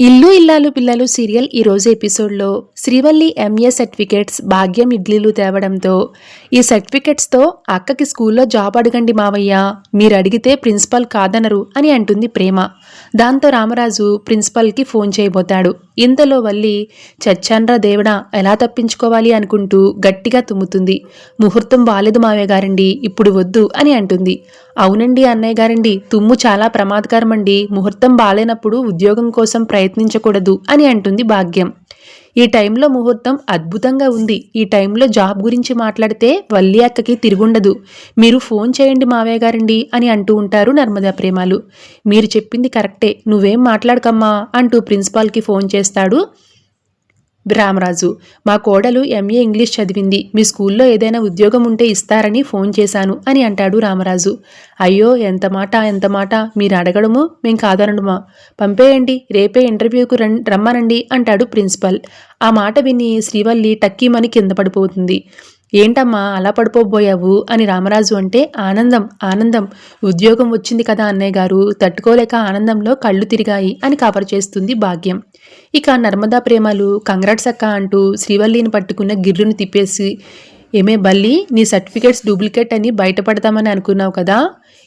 ఇల్లు ఇల్లాలు పిల్లలు సీరియల్ ఈరోజు ఎపిసోడ్లో. శ్రీవల్లి ఎంఏ సర్టిఫికేట్స్ భాగ్యం ఇడ్లీలు తేవడంతో ఈ సర్టిఫికేట్స్తో అక్కకి స్కూల్లో జాబ్ అడగండి మావయ్య మీరు అడిగితే ప్రిన్సిపల్ కాదనరు అని అంటుంది ప్రేమ. దాంతో రామరాజు ప్రిన్సిపల్కి ఫోన్ చేయబోతాడు. ఇంతలో వల్లి చచ్చాన్రా దేవుడా ఎలా తప్పించుకోవాలి అనుకుంటూ గట్టిగా తుమ్ముతుంది. ముహూర్తం బాలేదు మావయ్య గారండి ఇప్పుడు వద్దు అని అంటుంది. అవునండి అన్నయ్య గారండి తుమ్ము చాలా ప్రమాదకరమండి ముహూర్తం బాలేనప్పుడు ఉద్యోగం కోసం ప్రయత్నించకూడదు అని అంటుంది భాగ్యం. ఈ టైంలో ముహూర్తం అద్భుతంగా ఉంది. ఈ టైంలో జాబ్ గురించి మాట్లాడితే వల్లి అక్కకి తిరుగుండదు. మీరు ఫోన్ చేయండి మావయ్య గారండి అని అంటూ ఉంటారు నర్మదా ప్రేమాలు. మీరు చెప్పింది కరెక్టే. నువ్వేం మాట్లాడకమ్మా అంటూ ప్రిన్సిపాల్కి ఫోన్ చేస్తాడు. రామరాజు మా కోడలు ఎంఏ ఇంగ్లీష్ చదివింది. మీ స్కూల్లో ఏదైనా ఉద్యోగం ఉంటే ఇస్తారని ఫోన్ చేశాను అని అంటాడు రామరాజు. అయ్యో ఎంత మాట ఎంత మాట? మీరు అడగడము మేం కాదనడమా? పంపేయండి రేపే ఇంటర్వ్యూకు రన్ రమ్మనండి అంటాడు ప్రిన్సిపల్. ఆ మాట విని శ్రీవల్లి టక్కీమని కింద పడిపోతుంది. ఏంటమ్మా అలా పడిపోబోయావు? అని రామరాజు అంటే ఆనందం ఆనందం ఉద్యోగం వచ్చింది కదా అన్నయ్య గారు తట్టుకోలేక ఆనందంలో కళ్ళు తిరిగాయి అని కవర్ చేస్తుంది భాగ్యం. ఇక నర్మదా ప్రేమలు కంగ్రాట్స్ అక్క అంటూ శ్రీవల్లిని పట్టుకున్న గిర్రును తిప్పేసి ఏమే బల్లి నీ సర్టిఫికేట్స్ డూప్లికేట్ అని బయటపడతామని అనుకున్నావు కదా?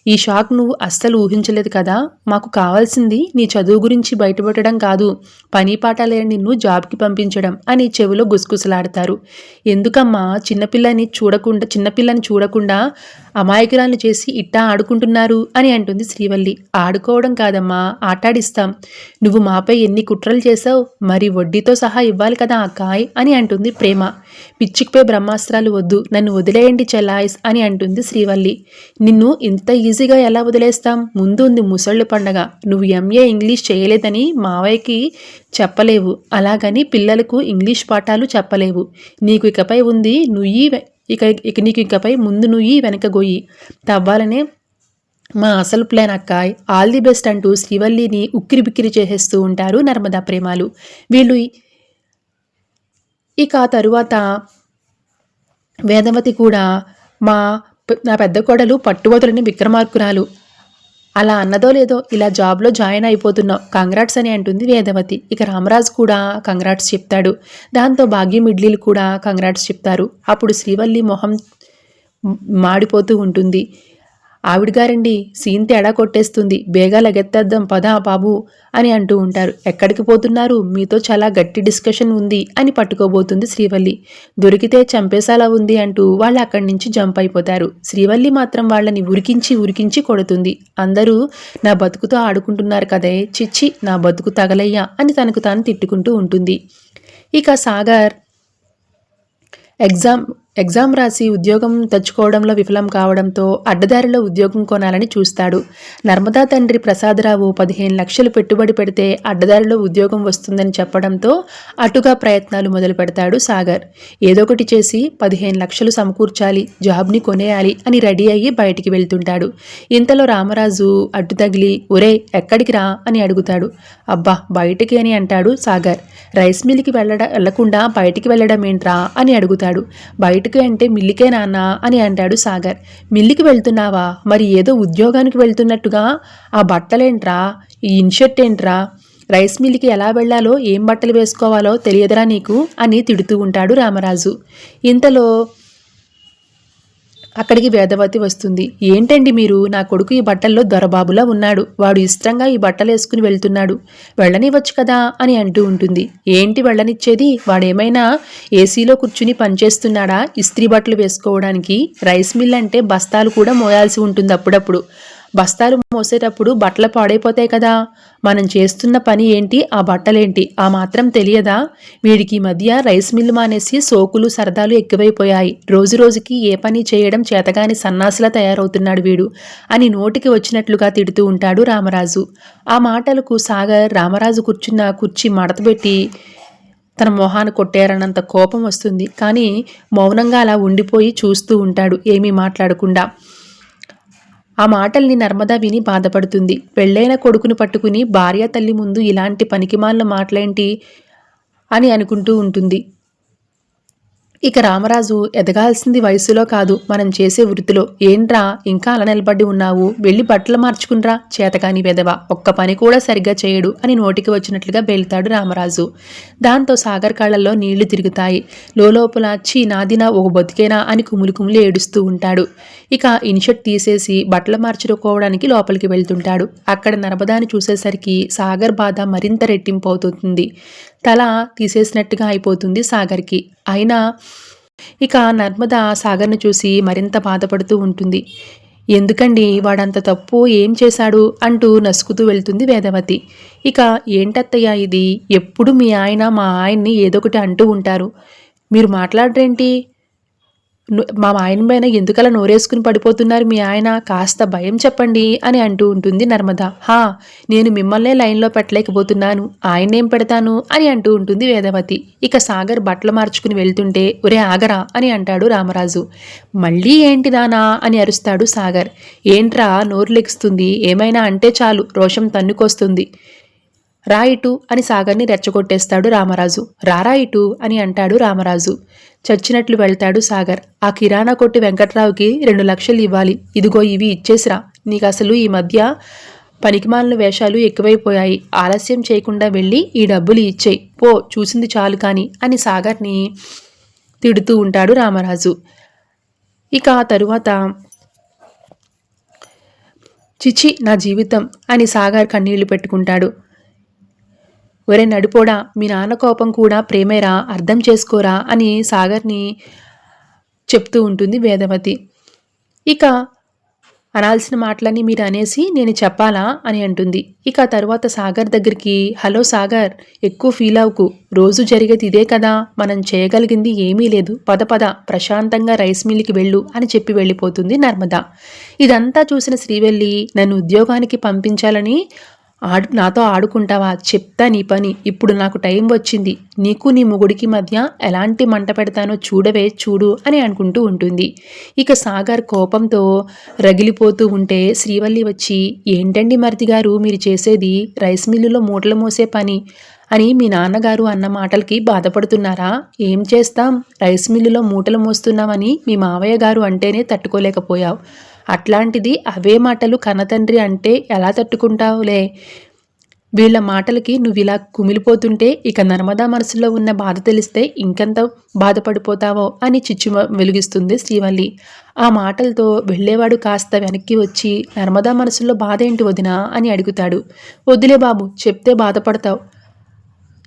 ఈ షాక్ నువ్వు అస్సలు ఊహించలేదు కదా? మాకు కావాల్సింది నీ చదువు గురించి బయటపెట్టడం కాదు. పని పాట లేని నిన్ను జాబ్కి పంపించడం అని చెవిలో గుసగుసలాడతారు. ఎందుకమ్మా? చిన్నపిల్లని చూడకుండా చిన్నపిల్లని చూడకుండా అమాయకురాలను చేసి ఇట్టా ఆడుకుంటున్నారు అని అంటుంది శ్రీవల్లి. ఆడుకోవడం కాదమ్మా ఆటాడిస్తాం. నువ్వు మాపై ఎన్ని కుట్రలు చేసావు మరి వడ్డీతో సహా ఇవ్వాలి కదా అక్కాయ్ అని అంటుంది ప్రేమ. పిచ్చికిపోయి బ్రహ్మాస్త్రాలు వద్దు. నన్ను వదిలేయండి చెల్లాయిస్ అని అంటుంది శ్రీవల్లి. నిన్ను ఇంత ఈజీ ఈజీగా ఎలా వదిలేస్తాం? ముందు ఉంది ముసళ్ళు పండగ. నువ్వు ఎంఏ ఇంగ్లీష్ చేయలేదని మావయ్యకి చెప్పలేవు. అలాగని పిల్లలకు ఇంగ్లీష్ పాఠాలు చెప్పలేవు. నీకు ఇకపై ఉంది నుయ్యి ఇక ఇక నీకు ఇకపై ముందు నుయ్యి వెనక గొయ్యి. తవ్వాలనే మా అసలు ప్లాన్ అక్కాయ్. ఆల్ ది బెస్ట్ అంటూ శ్రీవల్లిని ఉక్కిరి బిక్కిరి చేసేస్తూ ఉంటారు నర్మదా ప్రేమాలు. వీళ్ళు ఇక తరువాత వేదవతి కూడా మా నా పెద్ద కోడలు పట్టువదలని విక్రమార్కురాలు. అలా అన్నదో లేదో ఇలా జాబ్లో జాయిన్ అయిపోతున్నావు. కంగ్రాట్స్ అని అంటుంది వేదవతి. ఇక రామరాజు కూడా కంగ్రాట్స్ చెప్తాడు. దాంతో భాగ్యం ఇడ్లీలు కూడా కంగ్రాట్స్ చెప్తారు. అప్పుడు శ్రీవల్లి మొహం మాడిపోతూ ఉంటుంది. ఆవిడగారండి సీన్ తేడా కొట్టేస్తుంది బేగా లగెత్తేద్దాం పదా బాబు అని అంటూ ఉంటారు. ఎక్కడికి పోతున్నారు? మీతో చాలా గట్టి డిస్కషన్ ఉంది అని పట్టుకోబోతుంది శ్రీవల్లి. దొరికితే చంపేసాలా ఉంది అంటూ వాళ్ళు అక్కడి నుంచి జంప్ అయిపోతారు. శ్రీవల్లి మాత్రం వాళ్ళని ఉరికించి ఉరికించి కొడుతుంది. అందరూ నా బతుకుతో ఆడుకుంటున్నారు కదే చిచ్చి నా బతుకు తగలయ్యా అని తనకు తాను తిట్టుకుంటూ ఉంటుంది. ఇక సాగర్ ఎగ్జామ్ ఎగ్జామ్ రాసి ఉద్యోగం తెచ్చుకోవడంలో విఫలం కావడంతో అడ్డదారిలో ఉద్యోగం కొనాలని చూస్తాడు. నర్మదా తండ్రి ప్రసాదరావు పదిహేను లక్షలు పెట్టుబడి పెడితే అడ్డదారిలో ఉద్యోగం వస్తుందని చెప్పడంతో అటుగా ప్రయత్నాలు మొదలు పెడతాడు సాగర్. ఏదో ఒకటి చేసి పదిహేను లక్షలు సమకూర్చాలి జాబ్ని కొనేయాలి అని రెడీ అయ్యి బయటికి వెళ్తుంటాడు. ఇంతలో రామరాజు అడ్డు తగిలి ఒరే ఎక్కడికి రా? అని అడుగుతాడు. అబ్బా బయటికి అని అంటాడు సాగర్. రైస్ మిల్కి వెళ్ళడ వెళ్ళకుండా బయటికి వెళ్ళడం ఏంట్రా అని అడుగుతాడు. బయట ఎక్కడికి అంటే మిల్లికే నాన్నా అని అంటాడు సాగర్. మిల్లికి వెళ్తున్నావా? మరి ఏదో ఉద్యోగానికి వెళ్తున్నట్టుగా? ఆ బట్టలేంట్రా? ఈ ఇన్షర్ట్ ఏంట్రా? రైస్ మిల్లికి ఎలా వెళ్ళాలో ఏం బట్టలు వేసుకోవాలో తెలియదురా నీకు? అని తిడుతూ ఉంటాడు రామరాజు. ఇంతలో అక్కడికి వేదవతి వస్తుంది. ఏంటండి మీరు? నా కొడుకు ఈ బట్టల్లో దొరబాబులా ఉన్నాడు. వాడు ఇష్టంగా ఈ బట్టలు వేసుకుని వెళ్తున్నాడు. వెళ్ళనివ్వచ్చు కదా అని అంటూ ఉంటుంది. ఏంటి వెళ్ళనిచ్చేది? వాడేమైనా ఏసీలో కూర్చుని పనిచేస్తున్నాడా? ఇస్త్రీ బట్టలు వేసుకోవడానికి రైస్ మిల్ అంటే బస్తాలు కూడా మోయాల్సి ఉంటుంది అప్పుడప్పుడు. బస్తాలు మోసేటప్పుడు బట్టలు పాడైపోతాయి కదా. మనం చేస్తున్న పని ఏంటి? ఆ బట్టలేంటి? ఆ మాత్రం తెలియదా? వీడికి మధ్య రైస్ మిల్లు మానేసి సోకులు సరదాలు ఎక్కువైపోయాయి. రోజు రోజుకి ఏ పని చేయడం చేతగాని సన్నాసిలా తయారవుతున్నాడు వీడు అని నోటికి వచ్చినట్లుగా తిడుతూ ఉంటాడు రామరాజు. ఆ మాటలకు సాగర్ రామరాజు కూర్చున్న కుర్చీ మడతపెట్టి తన మొహాన్ని కొట్టారన్నంత కోపం వస్తుంది. కానీ మౌనంగా అలా ఉండిపోయి చూస్తూ ఉంటాడు. ఏమీ మాట్లాడకుండా. ఆ మాటల్ని నర్మద విని బాధపడుతుంది. పెళ్ళైన కొడుకును పట్టుకుని భార్య తల్లి ముందు ఇలాంటి పనికిమాలిన మాటలేంటి? అని అనుకుంటూ ఉంటుంది. ఇక రామరాజు ఎదగాల్సింది వయసులో కాదు. మనం చేసే వృత్తిలో ఏంట్రా? ఇంకా అలా నిలబడి ఉన్నావు. వెళ్ళి బట్టలు మార్చుకునిరా చేతకాని వెదవ ఒక్క పని కూడా సరిగ్గా చేయడు అని నోటికి వచ్చినట్లుగా వెళ్తాడు రామరాజు. దాంతో సాగర్ కాళ్ళలో నీళ్ళు తిరుగుతాయి. లోపల చీ నాదినా ఒక బతికేనా అని కుములు కుములు ఏడుస్తూ ఉంటాడు. ఇక ఇన్షర్ట్ తీసేసి బట్టలు మార్చుకోవడానికి లోపలికి వెళ్తుంటాడు. అక్కడ నర్మదాని చూసేసరికి సాగర్ బాధ మరింత రెట్టింపు అవుతుంది. తల తీసేసినట్టుగా అయిపోతుంది సాగర్కి. అయినా ఇక నర్మద సాగర్ను చూసి మరింత బాధపడుతూ ఉంటుంది. ఎందుకండి వాడంత తప్పు? ఏం చేశాడు? అంటూ నసుకుతూ వెళ్తుంది వేదవతి. ఇక ఏంటత్తయ్య ఇది? ఎప్పుడు మీ ఆయన మా ఆయన్ని ఏదొకటి అంటూ ఉంటారు. మీరు మాట్లాడరేంటి? మా ఆయన పైన ఎందుకలా నోరేసుకుని పడిపోతున్నారు మీ ఆయన? కాస్త భయం చెప్పండి అని అంటూ ఉంటుంది నర్మద. హా నేను మిమ్మల్నే లైన్లో పెట్టలేకపోతున్నాను. ఆయనేం పెడతాను? అని అంటూ ఉంటుంది వేదవతి. ఇక సాగర్ బట్టలు మార్చుకుని వెళ్తుంటే ఒరే ఆగరా అని అంటాడు రామరాజు. మళ్ళీ ఏంటి నానా? అని అరుస్తాడు సాగర్. ఏంట్రా నోరు లెగుస్తుంది? ఏమైనా అంటే చాలు రోషం తన్నుకొస్తుంది. రాయిటు అని సాగర్ని రెచ్చగొట్టేస్తాడు రామరాజు. రారాయిటు అని అంటాడు రామరాజు. చచ్చినట్లు వెళ్తాడు సాగర్. ఆ కిరాణా కొట్టి వెంకట్రావుకి రెండు లక్షలు ఇవ్వాలి. ఇదిగో ఇవి ఇచ్చేసిరా. నీకు అసలు ఈ మధ్య పనికిమాలిన వేషాలు ఎక్కువైపోయాయి. ఆలస్యం చేయకుండా వెళ్ళి ఈ డబ్బులు ఇచ్చేయి. పో చూసింది చాలు కాని అని సాగర్ని తిడుతూ ఉంటాడు రామరాజు. ఇక ఆ తరువాత చిచి నా జీవితం అని సాగర్ కన్నీళ్ళు పెట్టుకుంటాడు. ఒరే నడిపోడా మీ నాన్న కోపం కూడా ప్రేమేరా అర్థం చేసుకోరా అని సాగర్ని చెప్తూ ఉంటుంది వేదవతి. ఇక అనాల్సిన మాటలన్నీ మీరు అనేసి నేను చెప్పాలా అని అంటుంది. ఇక తర్వాత సాగర్ దగ్గరికి హలో సాగర్ ఎక్కువ ఫీల్ అవ్వకు. రోజు జరిగేది ఇదే కదా మనం చేయగలిగింది ఏమీ లేదు. పద పద ప్రశాంతంగా రైస్ మిల్కి వెళ్ళు అని చెప్పి వెళ్ళిపోతుంది నర్మద. ఇదంతా చూసిన శ్రీవెల్లి నన్ను ఉద్యోగానికి పంపించాలని ఆడు నాతో ఆడుకుంటావా? చెప్తా నీ పని. ఇప్పుడు నాకు టైం వచ్చింది. నీకు నీ మొగుడికి మధ్య ఎలాంటి మంట పెడతానో చూడవే చూడు అని అనుకుంటూ ఉంటుంది. ఇక సాగర్ కోపంతో రగిలిపోతూ ఉంటే శ్రీవల్లి వచ్చి ఏంటండి మరిది గారు మీరు చేసేది రైస్ మిల్లులో మూటలు మోసే పని అని మీ నాన్నగారు అన్న మాటలకి బాధపడుతున్నారా? ఏం చేస్తాం? రైస్ మిల్లులో మూటలు మోస్తున్నామని మీ మావయ్య గారు అంటేనే తట్టుకోలేకపోయావు. అట్లాంటిది అవే మాటలు కన్నతండ్రి అంటే ఎలా తట్టుకుంటావులే? వీళ్ళ మాటలకి నువ్వు ఇలా కుమిలిపోతుంటే ఇక నర్మదా మనసులో ఉన్న బాధ తెలిస్తే ఇంకెంత బాధపడిపోతావో అని చిచ్చు వెలిగిస్తుంది శ్రీవల్లి. ఆ మాటలతో వెళ్ళేవాడు కాస్త వెనక్కి వచ్చి నర్మదా మనసులో బాధ ఏంటి వదినా అని అడుగుతాడు. వదిలే బాబు చెప్తే బాధపడతావు.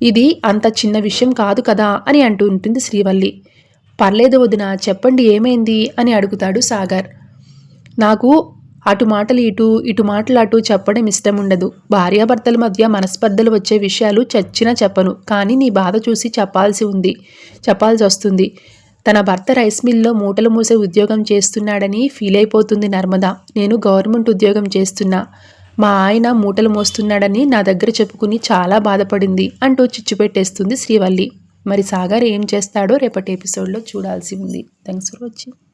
ఇది అంత చిన్న విషయం కాదు కదా అని అంటూ ఉంటుంది శ్రీవల్లి. పర్లేదు వదిన చెప్పండి ఏమైంది అని అడుగుతాడు సాగర్. నాకు అటు మాటలు ఇటు ఇటు మాటలు అటు చెప్పడం ఇష్టం ఉండదు భార్యాభర్తల మధ్య మనస్పర్ధలు వచ్చే విషయాలు చచ్చినా చెప్పను. కానీ నీ బాధ చూసి చెప్పాల్సి ఉంది. చెప్పాల్సి వస్తుంది. తన భర్త రైస్ మిల్లో మూటలు మూసే ఉద్యోగం చేస్తున్నాడని ఫీల్ అయిపోతుంది నర్మద. నేను గవర్నమెంట్ ఉద్యోగం చేస్తున్నా. మా ఆయన మూటలు మోస్తున్నాడని నా దగ్గర చెప్పుకుని చాలా బాధపడింది అంటూ చిచ్చుపెట్టేస్తుంది శ్రీవల్లి. మరి సాగర్ ఏం చేస్తాడో రేపటి ఎపిసోడ్లో చూడాల్సి ఉంది. Thanks for watching.